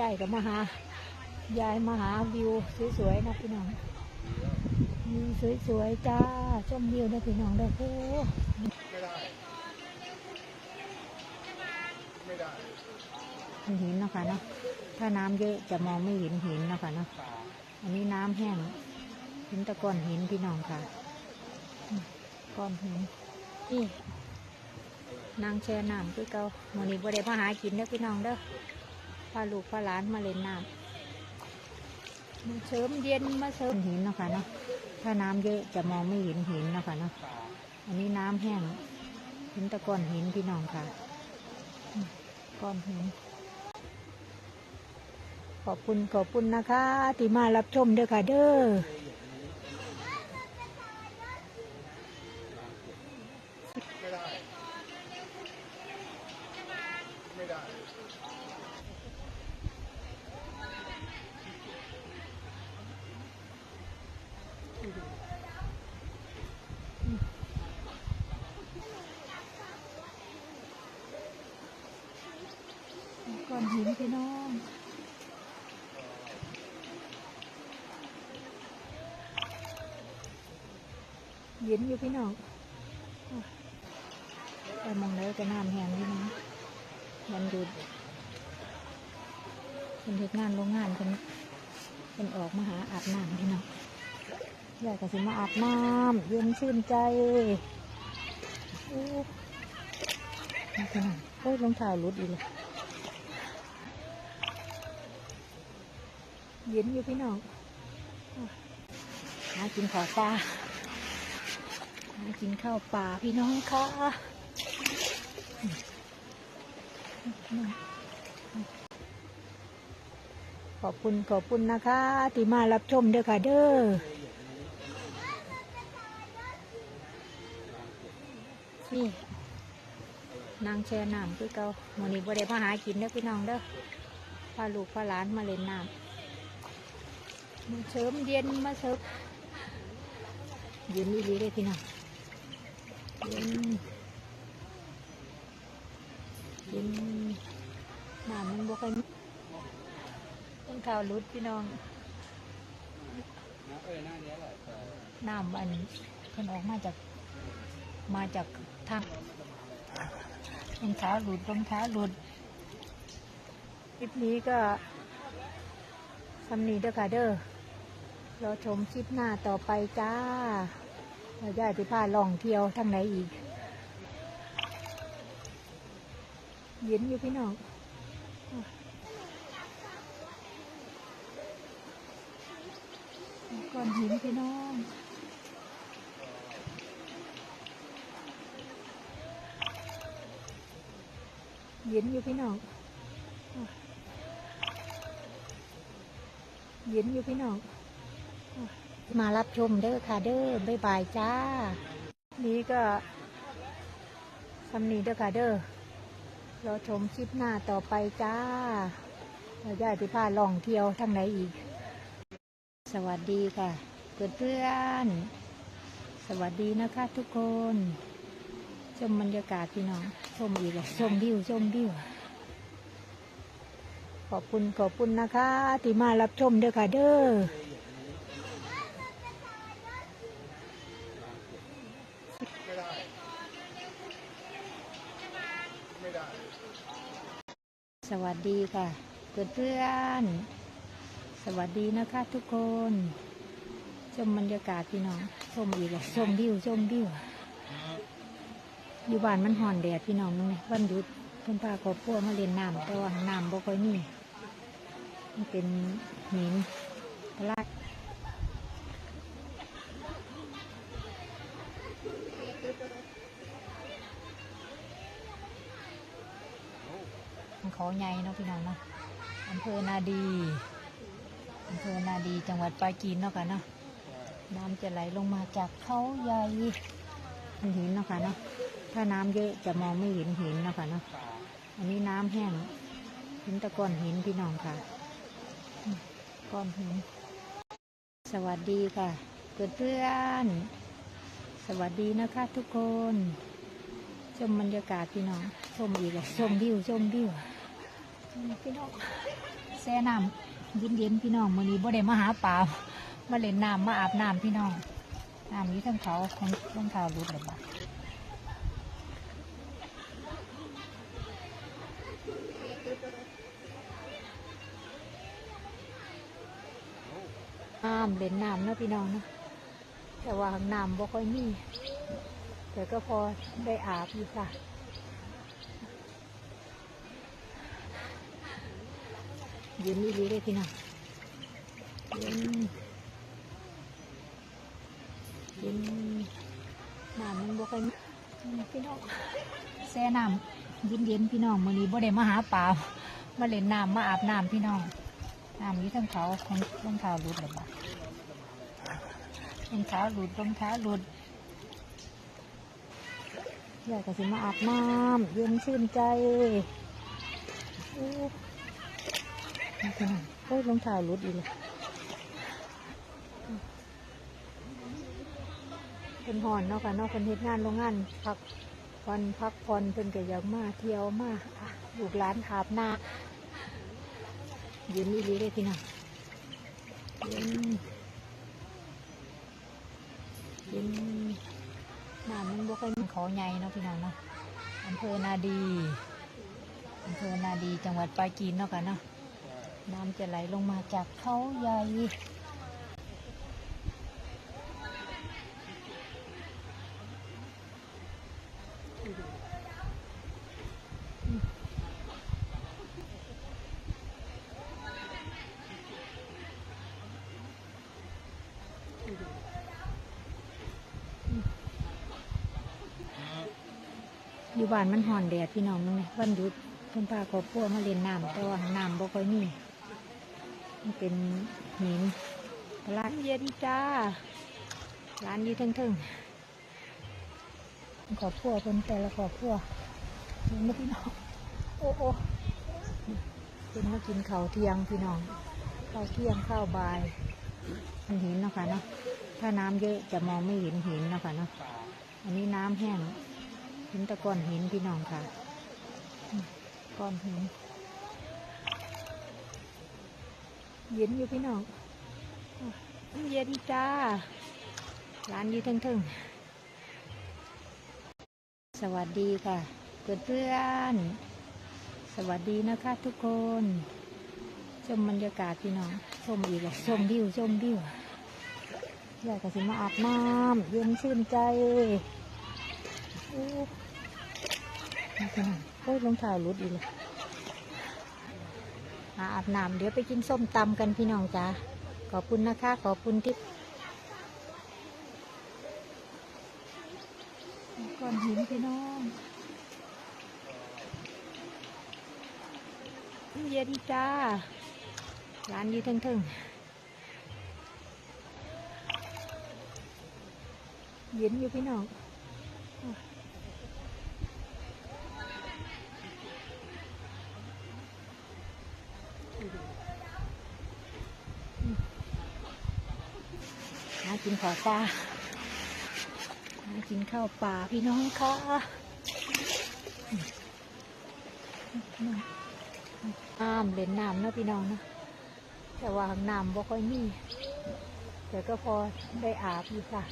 ยายกับมาหายายมาหาวิวสวยๆนะพี่น้องวิวสวยๆจ้าชมวิวนะพี่น้องเด้อโอ้ไม่ได้ไม่ได้หินนะคะเนาะถ้าน้ำเยอะจะมองไม่เห็นหินนะคะเนาะอันนี้น้ำแห้งห็นตะก้อนหินพี่น้องค่ะก้อนหินนี่นางแช่น้ำคือเก่ามื้อนี้บ่ได้มาหากินเด้อพี่น้องเด้อ พาลูกพาหลานมาเล่นน้ำมาเสริมเย็นมาเสริมหินนะคะเนาะถ้าน้ำเยอะจะมองไม่เห็นหินนะคะเนาะอันนี้น้ำแห้งเห็นตะก้อนหินพี่น้องค่ะก้อนหินขอบคุณขอบคุณนะคะที่มารับชมเด้อค่ะเด้อไม่ได้ ไม่ได้ ก้อนหินพี่น้อง เย็นอยู่พี่น้องไปมองแล้วก็น้ำแห้งพี่น้องวันหยุดเป็นเหตุงานโรงงานเป็นเป็นออกมาหาอาบน้ำพี่น้องอยากจะสิมาอาบน้ำเย็นชื่นใจโอ้นี่พี่น้องโอ้ยรองเท้าลุดอีกเลยเย็นอยู่พี่น้องหากินข้าวปลาากินข้าวปลาพี่น้องค่ะขอบคุณขอบคุณนะคะที่มารับชมเด้อค่ะเด้อนี่นางแช่น้ำคือเกาวันนี้บ่ได้มาหากินเด้อพี่น้องเด้อพาลูกพาหลานมาเล่นน้ำมาเสริมเย็นมาเสริมเย็นดีเลยพี่น้อง เย็นเย็นน้ำมันบวกกันต้นข้าวรุดพี่น้องน้ำอันมันออกมาจากมาจากทางรองเท้าหลุดรองเท้าหลุดคลิปนี้ก็สำนีเด้อค่ะเด้อรอชมคลิปหน้าต่อไปจ้า เราได้ไปพาล่องเที่ยวทางไหนอีก เย็นอยู่พี่น้องก้อนหินพี่น้องเย็นอยู่พี่น้องเย็นอยู่พี่น้อง มารับชมเด้อค่ะเด้อบ๊ายบายจ้า นี้ก็สำนี้เด้อค่ะเด้อรอชมคลิปหน้าต่อไปจ้าเราได้ไปพาลองเที่ยวทางไหนอีก สวัสดีค่ะเพื่อนเพื่อนสวัสดีนะคะทุกคน ชมบรรยากาศพี่น้องชมอีกแล้วชมวิวชมวิวขอบคุณขอบคุณนะคะ ที่มารับชมเด้อค่ะเด้อ ไม่ได้ ไม่ได้ สวัสดีค่ะ เพื่อนเพื่อนสวัสดีนะคะทุกคนชมบรรยากาศพี่น้องชมอีกแล้วชมดิวชมดิวอยู่บ้านมันห่อนแดดพี่น้องนึงวันหยุดเพิ่นพาครอบครัวมาเล่นน้ำแต่ว่าน้ำบ่ค่อยมีมันเป็นหินพลาด ใหญ่เนาะพี่น้องเนาะอำเภอนาดีอำเภอนาดีจังหวัดปราจีนเนาะค่ะเนาะน้ำจะไหลลงมาจากเขาใหญ่เป็นหินเนาะค่ะเนาะถ้าน้ำเยอะจะมองไม่เห็นหินเนาะค่ะเนาะอันนี้น้ำแห้งห็นตะก้อนหินพี่น้องค่ะก้อนหินสวัสดีค่ะเพื่อนเพื่อนๆสวัสดีนะคะทุกคน ชมบรรยากาศพี่น้อง ชมอีกแล้วชมวิวชมวิว พี่น้องแซ่น้ำเย็นๆพี่น้องมื้อนี้บ่ได้มาหาปลามาเล่นน้ำมาอาบน้ำพี่น้องน้ำนี้ทั้งเขาของทั้งเขารุดเลยบ่ะน้ำเล่นน้ำนะพี่น้องนะแต่ว่าน้ำบ่ค่อยมีแต่ก็พอได้อาบอยู่ค่ะ เย็นนี่ลีเลยพี่น้องเย็นเย็นน้ำมันบ่ค่อยพี่น้องแซ่น้ำเย็นเย็นพี่น้องมื้อนี้บ่ได้มาหาปลามาเล่นน้ำมาอาบน้ำพี่น้องน้ำนี้ทั้งเขาของรองเท้าหลุดเลยบ่ะรองเท้าหลุดรองเท้าหลุดอยากจะสิมาอาบน้ำเย็นชื่นใจ โอ้ยรองเท้าหลุดอีกเลยเป็นหอนเนาะค่ะเนาะเป็นเฮ็ดงานโรงงานพักวันพักผ่อนเพิ่นก็อยากมาเที่ยวมาอะลูกหลานอาบน้ำเย็นอีหลีเลยพี่น้องเย็นย็นน้ำมันบ่ค่อยมีเขาใหญ่เนาะพี่น้องเนาะอำเภอนาดีอำเภอนาดีจังหวัดปราจีนเนาะค่ะเนาะ จะไหลลงมาจากเขาใหญ่อยู่บ้านมันห่อนแดดพี่น้องนึงเลยวันหยุดเพิ่นพาครอบครัวมาเล่นน้ำแต่ว่าน้ำบ่ค่อยมี เป็นหินร้านเย็นจ้า ร้านอยู่ทึ่งๆขอบครัวเป็นแต่ละขอบครัวเห็นไหมพี่น้อง โอ้โอ้เป็นมากินข้าวเที่ยงพี่น้องข้าวเที่ยงข้าวบ่ายมันหินเนาะค่ะเนาะ ถ้าน้ำเยอะจะมองไม่เห็นหินเนาะค่ะเนาะ อันนี้น้ำแห้งเห็นแตะก้อนหินพี่น้องค่ะ ก้อนหิน เย็นอยู่พี่น้องเย็นจ้าร้านอยู่ทึ่งๆสวัสดีค่ะ เพื่อนเพื่อนสวัสดีนะคะทุกคนชมบรรยากาศพี่น้องชมอีกแล้วชมวิวชมวิวอยากจะสิมาอาบน้ำเย็นชื่นใจโอ้ยรองเท้าลุดอีกแล้ว มาอาบน้ำเดี๋ยวไปกินส้มตำกันพี่น้องจ้าขอบคุณนะคะ ขอบคุณที่ก้อนหินพี่น้องเย็นจ้า ร้านอยู่ทึ่งๆเย็นอยู่พี่น้อง กินข้าวปลากินข้าวปลาพี่น้องค่ะน้ำเล่นน้ำเนาะพี่น้องนะแต่ว่าน้ำบ่ค่อยมีแต่ก็พอได้อาบอยู่ค่ะ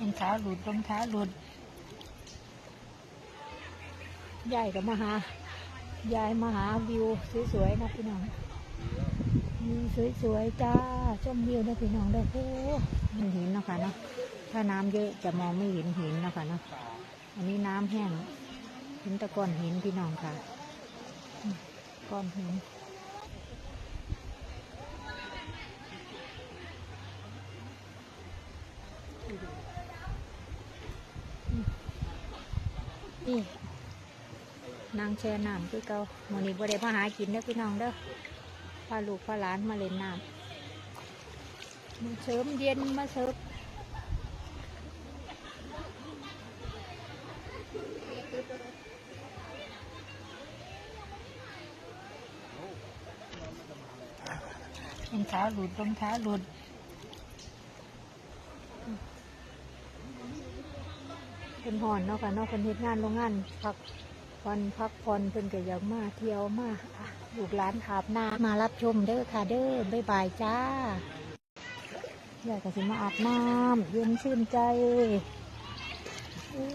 รองเท้า หลุดรองเท้าหลุดยายกับมาหายายมาหาวิวสวยๆนะพี่น้องวิวสวยๆจ้าชมวิวนะพี่น้องเด้อโอ้มันหินเนาะค่ะเนาะถ้าน้ำเยอะจะมองไม่เห็นหินเนาะค่ะเนาะอันนี้น้ำแห้งเห็นแตะก้อนหินพี่น้องค่ะก้อนหิน นี่นางแช่น้ำคือเก่าโมนี้บ่ได้มาหากินเด้อพี่น้องเด้อพาลูกพาหลานมาเล่นน้ำมาเสริมเย็นมาเสริมรองเท้าหลุดรองเท้าหลุด เป็นหอนเนาะค่ะเนาะเป็นเฮ็ดงานโรงงานพักวันพักผ่อนเพิ่นก็อยากมาเที่ยวมาอะลูกหลานอาบน้ำมารับชมเด้อค่ะเด้อบ๊ายบายจ้าอยากจะสิมาอาบน้ำเย็นชื่นใจอู้